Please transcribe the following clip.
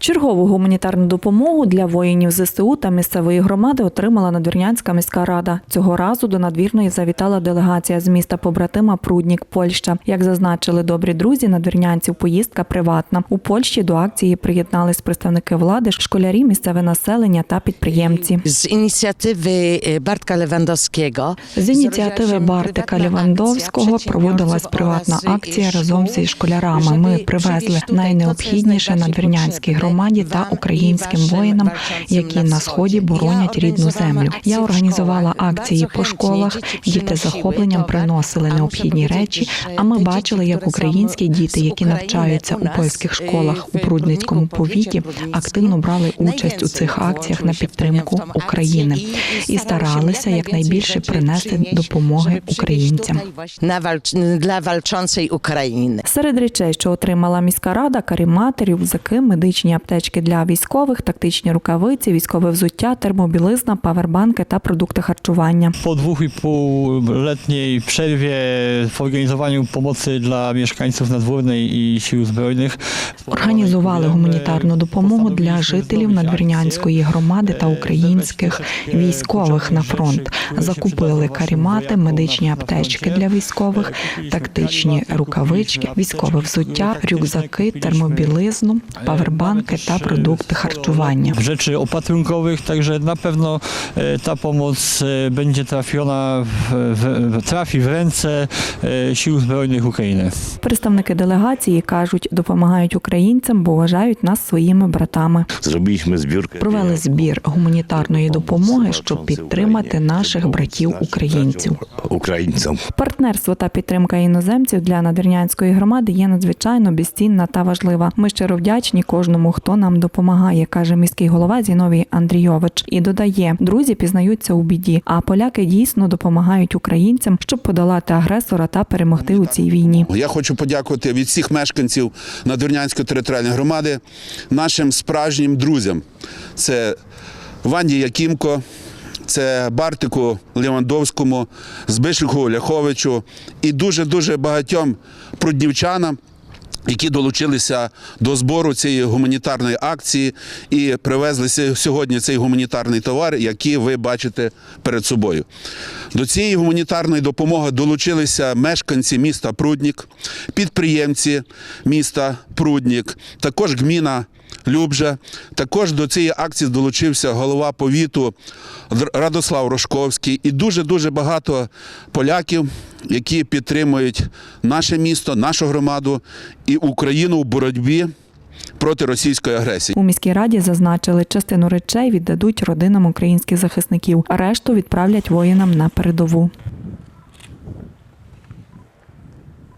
Чергову гуманітарну допомогу для воїнів ЗСУ та місцевої громади отримала Надвірнянська міська рада. Цього разу до надвірної завітала делегація з міста побратима Пруднік, Польща. Як зазначили добрі друзі, надвірнянців поїздка приватна. У Польщі до акції приєднались представники влади, школярі, місцеве населення та підприємці. Z inicjatywy e, Bartka Lewandowskiego З ініціативи Бартика Лівандовського проводилась приватна акція разом зі школярами. Ми привезли найнеобхідніше надвірнянській громаді та українським воїнам, які на сході боронять рідну землю. Я організувала акції по школах. Діти з захопленням приносили необхідні речі. А ми бачили, як українські діти, які навчаються у польських школах у Прудницькому повіті, активно брали участь у цих акціях на підтримку України і старалися якнайбільше принести допомоги українцям. walcz- dla walczącej Серед речей, що отримала міська рада, карімати, рюкзаки, медичні аптечки для військових, тактичні рукавиці, військове взуття, термобілизна, павербанки та продукти харчування. Po dwóch i półletniej przerwie w organizowaniu pomocy dla mieszkańców Nadwórnej i Sił Zbrojnych Організували гуманітарну допомогу для жителів надвірнянської громади та українських військових на фронт. Закупили карімати, медичні аптечки для військових, тактичні рукавички, військове взуття, рюкзаки, термобілизну, павербанки та продукти харчування. rzeczy opatrunkowych, także na pewno e, ta pomoc e, będzie trafiona, w, trafi w ręce e, Sił Zbrojnych Ukrainy. Представники делегації кажуть, допомагають українцям, бо вважають нас своїми братами. Провели збір гуманітарної допомоги, щоб підтримати наших братів українців. Українцям. Партнерство та підтримка іноземців для надвірнянської громади є надзвичайно безцінна та важлива. Ми щиро вдячні кожному, хто нам допомагає, каже міський голова Зіновій Андрійович. І додає, друзі пізнаються у біді, а поляки дійсно допомагають українцям, щоб подолати агресора та перемогти у цій війні. Я хочу подякувати від всіх мешканців Надвірнянської територіальної громади нашим справжнім друзям. Це Ванді Якімко, це Бартику Лівандовському, Збишику Ляховичу і дуже-дуже багатьом пруднівчанам. Які долучилися до збору цієї гуманітарної акції і привезли сьогодні цей гуманітарний товар, який ви бачите перед собою. До цієї гуманітарної допомоги долучилися мешканці міста Пруднік, підприємці міста Пруднік, також гміна Любжа. Також до цієї акції долучився голова повіту Радослав Рожковський і дуже дуже багато поляків, які підтримують наше місто, нашу громаду і Україну у боротьбі проти російської агресії. У міській раді зазначили, частину речей віддадуть родинам українських захисників, а решту відправлять воїнам на передову.